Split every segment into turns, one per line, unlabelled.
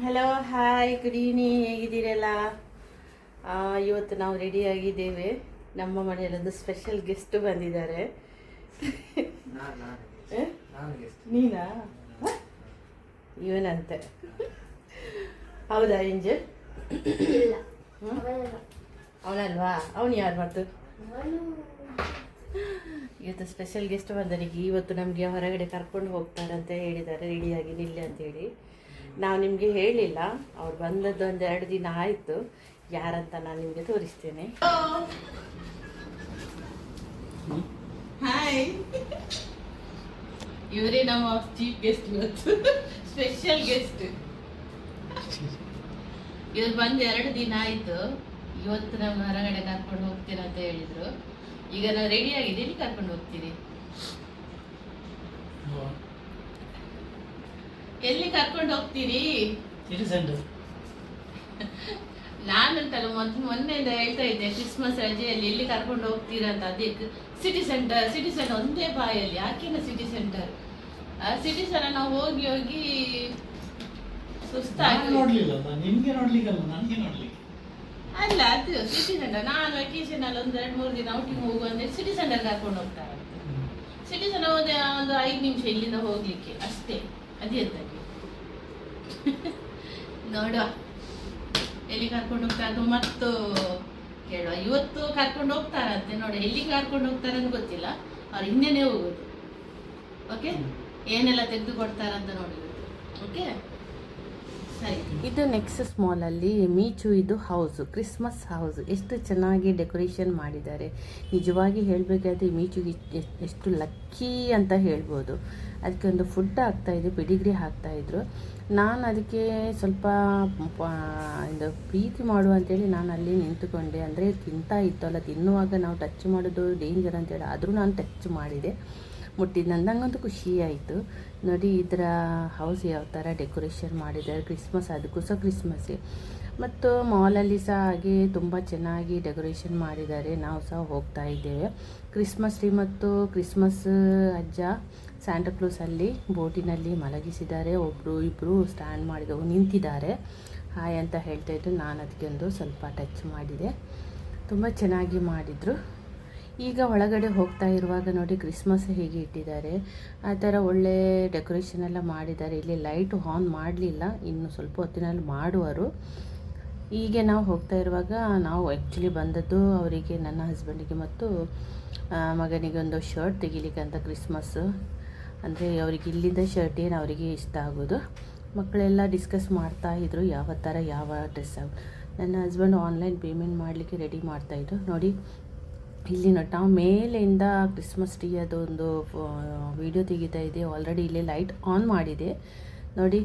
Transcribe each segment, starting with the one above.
Hello hi good evening ಹೇಗಿದ್ದೀರಲ್ಲ? ಆ, ಇವತ್ತು ನಾವು ರೆಡಿಯಾಗಿದ್ದೇವೆ ನಮ್ಮ ಮನೆಯಲ್ಲೊಂದು ಸ್ಪೆಷಲ್ ಗೆಸ್ಟ್ ಬಂದಿದ್ದಾರೆ.
ನಾನ್
ಇವನಂತೆ. ಹೌದಾ ಇಂಜೆ?
ಇಲ್ಲ.
ಹ್ಮ್?
ಅವನಲ್ಲ.
ಅವನಲ್ವಾ ಅವನು ಯಾರು
ಮಾತು
ಇವತ್ತು ಸ್ಪೆಷಲ್ ಗೆಸ್ಟ್ ಬಂದರಿಗೆ ಇವತ್ತು ನಮಗೆ ಹೊರಗಡೆ ಕರ್ಕೊಂಡು ಹೋಗ್ತಾರಂತ ಹೇಳಿದ್ದಾರೆ ರೆಡಿಯಾಗಿ ನಿಲ್ಲಿ ಅಂತೇಳಿ. ನಾವು ನಿಮಗೆ ಹೇಳಿಲ್ಲ ಅವ್ರು ಬಂದದ್ದು ಒಂದು ಎರಡು ದಿನ ಆಯಿತು. ಯಾರಂತ ನಾನು ನಿಮಗೆ ತೋರಿಸ್ತೇನೆ. ಹಾಯ್ ಇವರೇ ನಮ್ಮ ಚೀಫ್ ಗೆಸ್ಟ್ ಇವತ್ತು. ಸ್ಪೆಷಲ್ ಗೆಸ್ಟ್ ಇವ್ರು ಬಂದು ಎರಡು ದಿನ ಆಯಿತು. ಇವತ್ತು ನಮ್ಮ ಹೊರಗಡೆ ಕರ್ಕೊಂಡು ಹೋಗ್ತೀರಾ ಅಂತ ಹೇಳಿದ್ರು. ಈಗ ನಾನು ರೆಡಿ ಆಗಿದ್ದೀನಿ ಕರ್ಕೊಂಡು ಹೋಗ್ತೀರಿ ಎಲ್ಲಿ ಕರ್ಕೊಂಡು ಹೋಗ್ತೀರಿ?
ನಾನು
ನಾನಂತಲ್ಲ ಮೊದ್ ಮೊನ್ನೆಯಿಂದ ಹೇಳ್ತಾ ಇದ್ದೆ ಕ್ರಿಸ್ಮಸ್ ರಜೆಯಲ್ಲಿ ಎಲ್ಲಿ ಕರ್ಕೊಂಡು ಹೋಗ್ತೀರಾ ಅಂತ. ಅದಕ್ಕೆ ಸಿಟಿ ಸೆಂಟರ್ ಸಿಟಿ ಸೆಂಟರ್ ಒಂದೇ ಬಾಯಲ್ಲಿ. ಯಾಕೆನ ಸಿಟಿ ಸೆಂಟರ್ ಸಿಟಿ ಸೆಂಟರ್ ನಾವು ಹೋಗಿ ಹೋಗಿ ಸುಸ್ತಾಗಿ
ನೋಡ್ಲಿಲ್ಲ ಅಲ್ಲ ನಿಮ್ಗೆ ನೋಡ್ಲಿಕ್ಕಲ್ಲ ನನಗೆ ನೋಡ್ಲಿಕ್ಕೆ.
ಅಲ್ಲ ಅದು ಸಿಟಿ ಸೆಂಟರ್ ನಾನು ವೆಕೇಶನ್ ಅಲ್ಲಿ ಒಂದು ಎರಡು ಮೂರು ದಿನ ಔಟಿಂಗ್ ಹೋಗುವ ಅಂದ್ರೆ ಸಿಟಿ ಸೆಂಟರ್ ಕರ್ಕೊಂಡು ಹೋಗ್ತಾರೆ ಸಿಟಿ ಸೆಂಟರ್ ಒಂದು ಒಂದು ಐದು ನಿಮಿಷ ಇಲ್ಲಿಂದ ಹೋಗ್ಲಿಕ್ಕೆ ಅಷ್ಟೇ. ಅದೇ ತಾಗಿ ನೋಡುವ. ಎಲ್ಲಿ ಕರ್ಕೊಂಡು ಅದು ಮತ್ತು ಕೇಳುವ. ಇವತ್ತು ಕರ್ಕೊಂಡು ಹೋಗ್ತಾರಂತೆ ನೋಡಿ ಎಲ್ಲಿ ಕರ್ಕೊಂಡು ಹೋಗ್ತಾರೆ ಅಂತ ಗೊತ್ತಿಲ್ಲ. ಅವ್ರು ಹಿಂದೆನೇ ಹೋಗೋದು. ಓಕೆ ಏನೆಲ್ಲ ತೆಗೆದು ಕೊಡ್ತಾರಂತ ನೋಡಿ ಓಕೆ ಇದು ನೆಕ್ಸ್ಟ್ ಮಾಲಲ್ಲಿ ಮೀಚು, ಇದು ಹೌಸು ಕ್ರಿಸ್ಮಸ್ ಹೌಸ್ ಎಷ್ಟು ಚೆನ್ನಾಗಿ ಡೆಕೋರೇಷನ್ ಮಾಡಿದ್ದಾರೆ. ನಿಜವಾಗಿ ಹೇಳಬೇಕಾದ್ರೆ ಮೀಚುಗೆ ಎಷ್ಟ್- ಲಕ್ಕಿ ಅಂತ ಹೇಳ್ಬೋದು. ಅದಕ್ಕೆ ಒಂದು ಫುಡ್ ಹಾಕ್ತಾಯಿದ್ರು ಪಿಡಿಗ್ರಿ ಹಾಕ್ತಾಯಿದ್ರು ನಾನು ಅದಕ್ಕೆ ಸ್ವಲ್ಪ ಇದು ಪ್ರೀತಿ ಮಾಡು ಅಂತೇಳಿ ನಾನು ಅಲ್ಲಿ ನಿಂತುಕೊಂಡೆ. ಅಂದರೆ ತಿಂತಾ ಇತ್ತು ಅಲ್ಲ ತಿನ್ನುವಾಗ ನಾವು ಟಚ್ ಮಾಡೋದು ಡೇಂಜರ್ ಅಂತೇಳಿ ಆದರೂ ನಾನು ಟಚ್ ಮಾಡಿದೆ. ಮುಟ್ಟಿದ ನಂಗಂತೂ ಖುಷಿ ಆಯಿತು. ನೋಡಿ ಇದರ ಹೌಸ್ ಯಾವ ಥರ ಡೆಕೋರೇಷನ್ ಮಾಡಿದ್ದಾರೆ ಕ್ರಿಸ್ಮಸ್ ಅದಕ್ಕೂ ಸಹ ಕ್ರಿಸ್ಮಸ್ಸೇ ಮತ್ತು ಮಾಲಲ್ಲಿ ಸಹ ಹಾಗೆ ತುಂಬ ಚೆನ್ನಾಗಿ ಡೆಕೋರೇಷನ್ ಮಾಡಿದ್ದಾರೆ. ನಾವು ಸಹ ಹೋಗ್ತಾ ಇದ್ದೇವೆ. ಕ್ರಿಸ್ಮಸ್ ಟ್ರೀ ಮತ್ತು ಕ್ರಿಸ್ಮಸ್ ಅಜ್ಜ ಸ್ಯಾಂಟಕ್ಲೂಸಲ್ಲಿ ಬೋಟಿನಲ್ಲಿ ಮಲಗಿಸಿದ್ದಾರೆ. ಒಬ್ಬರು ಇಬ್ಬರು ಸ್ಟ್ಯಾಂಡ್ ಮಾಡಿದವು, ನಿಂತಿದ್ದಾರೆ. ಹಾಯ್ ಅಂತ ಹೇಳ್ತಾ ಇದ್ದು ನಾನು ಅದಕ್ಕೆ ಒಂದು ಸ್ವಲ್ಪ ಟಚ್ ಮಾಡಿದೆ. ತುಂಬ ಚೆನ್ನಾಗಿ ಮಾಡಿದರು. ಈಗ ಒಳಗಡೆ ಹೋಗ್ತಾ ಇರುವಾಗ ನೋಡಿ ಕ್ರಿಸ್ಮಸ್ ಹೇಗೆ ಇಟ್ಟಿದ್ದಾರೆ. ಆ ಥರ ಒಳ್ಳೆ ಡೆಕೋರೇಷನ್ ಎಲ್ಲ ಮಾಡಿದ್ದಾರೆ. ಇಲ್ಲಿ ಲೈಟ್ ಆನ್ ಮಾಡಲಿಲ್ಲ. ಇನ್ನು ಸ್ವಲ್ಪ ಹೊತ್ತಿನಲ್ಲಿ ಮಾಡುವರು. ಹೀಗೆ ನಾವು ಹೋಗ್ತಾ ಇರುವಾಗ ನಾವು ಆ್ಯಕ್ಚುಲಿ ಬಂದದ್ದು ಅವರಿಗೆ, ನನ್ನ ಹಸ್ಬೆಂಡಿಗೆ ಮತ್ತು ಮಗನಿಗೆ ಒಂದು ಶರ್ಟ್ ತೆಗಿಲಿಕ್ಕೆ ಅಂತ ಕ್ರಿಸ್ಮಸ್. ಅಂದರೆ ಅವ್ರಿಗೆ ಇಲ್ಲಿಂದ ಶರ್ಟ್ ಏನು ಅವರಿಗೆ ಇಷ್ಟ ಆಗೋದು. ಮಕ್ಕಳೆಲ್ಲ ಡಿಸ್ಕಸ್ ಮಾಡ್ತಾ ಇದ್ರು ಯಾವ ಥರ ಯಾವ ಡ್ರೆಸ್ ನನ್ನ ಹಸ್ಬೆಂಡ್ ಆನ್ಲೈನ್ ಪೇಮೆಂಟ್ ಮಾಡಲಿಕ್ಕೆ ರೆಡಿ ಮಾಡ್ತಾಯಿದ್ರು ನೋಡಿ ಇಲ್ಲಿ ನಾವು ಮೇಲಿಂದ ಕ್ರಿಸ್ಮಸ್ ಟ್ರೀ ಅದೊಂದು ವಿಡಿಯೋ ತೆಗಿತಾ ಇದೆ. ಆಲ್ರೆಡಿ ಇಲ್ಲಿ ಲೈಟ್ ಆನ್ ಮಾಡಿದೆ. ನೋಡಿ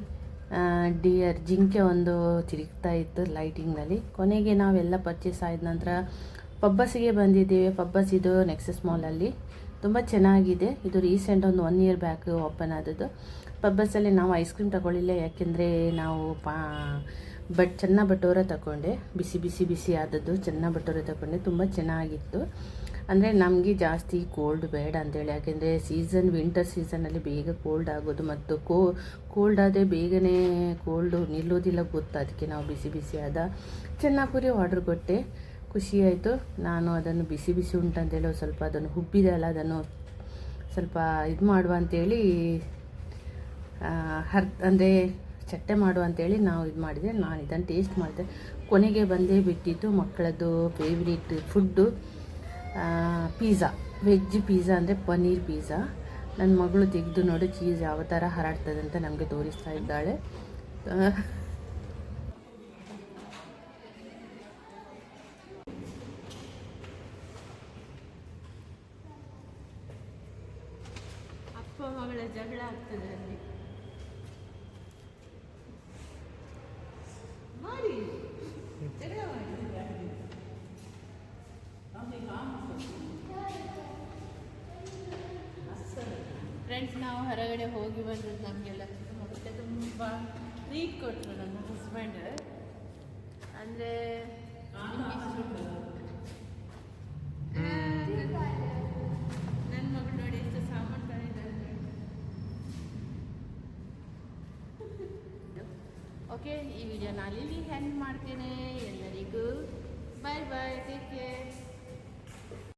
ಡಿಯರ್ ಜಿಂಕೆ ಒಂದು ತಿರುಗ್ತಾ ಇತ್ತು ಲೈಟಿಂಗ್ನಲ್ಲಿ ಕೊನೆಗೆ ನಾವೆಲ್ಲ ಪರ್ಚೇಸ್ ಆದ ನಂತರ ಪಬ್ಬಸ್ಸಿಗೆ ಬಂದಿದ್ದೇವೆ. ಪಬ್ಬಸ್ ಇದು ನೆಕ್ಸಸ್ ಮಾಲಲ್ಲಿ ತುಂಬ ಚೆನ್ನಾಗಿದೆ. ಇದು ರೀಸೆಂಟ್ ಒಂದು ಒನ್ ಇಯರ್ ಬ್ಯಾಕ್ ಓಪನ್ ಆದದ್ದು. ಪಬ್ಬಸ್ಸಲ್ಲಿ ನಾವು ಐಸ್ ಕ್ರೀಮ್ ತಗೊಳ್ಳಿಲ್ಲ. ಯಾಕೆಂದರೆ ನಾವು ಪಾ ಬಟ್ ಚೆನ್ನ ಬಟೋರ ತಗೊಂಡೆ ಬಿಸಿ ಬಿಸಿ ಬಿಸಿ ಆದದ್ದು ಚೆನ್ನ ಬಟೋರ ತಗೊಂಡೆ ತುಂಬ ಚೆನ್ನಾಗಿತ್ತು. ಅಂದರೆ ನಮಗೆ ಜಾಸ್ತಿ ಕೋಲ್ಡ್ ಬೇಡ ಅಂತೇಳಿ. ಯಾಕೆಂದರೆ ಸೀಸನ್ ವಿಂಟರ್ ಸೀಸನಲ್ಲಿ ಬೇಗ ಕೋಲ್ಡ್ ಆಗೋದು ಮತ್ತು ಕೋ ಕೋಲ್ಡ್ ಆದರೆ ಬೇಗನೆ ಕೋಲ್ಡು ನಿಲ್ಲೋದಿಲ್ಲ ಗೊತ್ತು? ಅದಕ್ಕೆ ನಾವು ಬಿಸಿ ಬಿಸಿ ಆದ ಚೆನ್ನಾಪುರಿ ಆರ್ಡ್ರ್ ಕೊಟ್ಟೆ. ಖುಷಿಯಾಯಿತು ನಾನು ಅದನ್ನು ಬಿಸಿ ಬಿಸಿ ಉಂಟಂತೇಳಿ ಸ್ವಲ್ಪ ಅದನ್ನು ಹುಬ್ಬಿದೆ ಅಲ್ಲ, ಅದನ್ನು ಸ್ವಲ್ಪ ಇದು ಮಾಡುವ ಅಂತೇಳಿ ಹರ್, ಅಂದರೆ ಚಟ್ಟೆ ಮಾಡು ಅಂತೇಳಿ ನಾವು ಇದು ಮಾಡಿದೆ. ನಾನು ಇದನ್ನು ಟೇಸ್ಟ್ ಮಾಡಿದೆ. ಕೊನೆಗೆ ಬಂದೇ ಬಿಟ್ಟಿದ್ದು ಮಕ್ಕಳದ್ದು favourite food pizza veg pizza ಅಂದರೆ ಪನ್ನೀರ್ ಪೀಝಾ ನನ್ನ ಮಗಳು ತೆಗೆದು ನೋಡಿ ಚೀಸ್ ಯಾವ ಥರ ಹರಡ್ತದೆ ಅಂತ ನಮಗೆ ತೋರಿಸ್ತಾ ಇದ್ದಾಳೆ. ಅಪ್ಪ ಮಗಳ ಜಗಳ ಆಗ್ತದೆ ಅಲ್ಲಿ. ಫ್ರೆಂಡ್ಸ್ ನಾವು ಹೊರಗಡೆ ಹೋಗಿ ಬಂದದ್ದು ನಮಗೆಲ್ಲ ಮತ್ತೆ ತುಂಬ ಟ್ರೀಟ್ ಕೊಟ್ಟರು ನನ್ನ ಹಸ್ಬೆಂಡ್ ಅಂದರೆ ನನ್ನ ಮಗಳು ನೋಡಿ ಸಾಮಾನು ಓಕೆ ಈ ನಾನು ಇಲ್ಲಿ ಹ್ಯಾಂಡ್ ಮಾಡ್ತೇನೆ. ಎಲ್ಲರಿಗೂ ಬಾಯ್ ಬಾಯ್ ಟೇಕ್ ಕೇರ್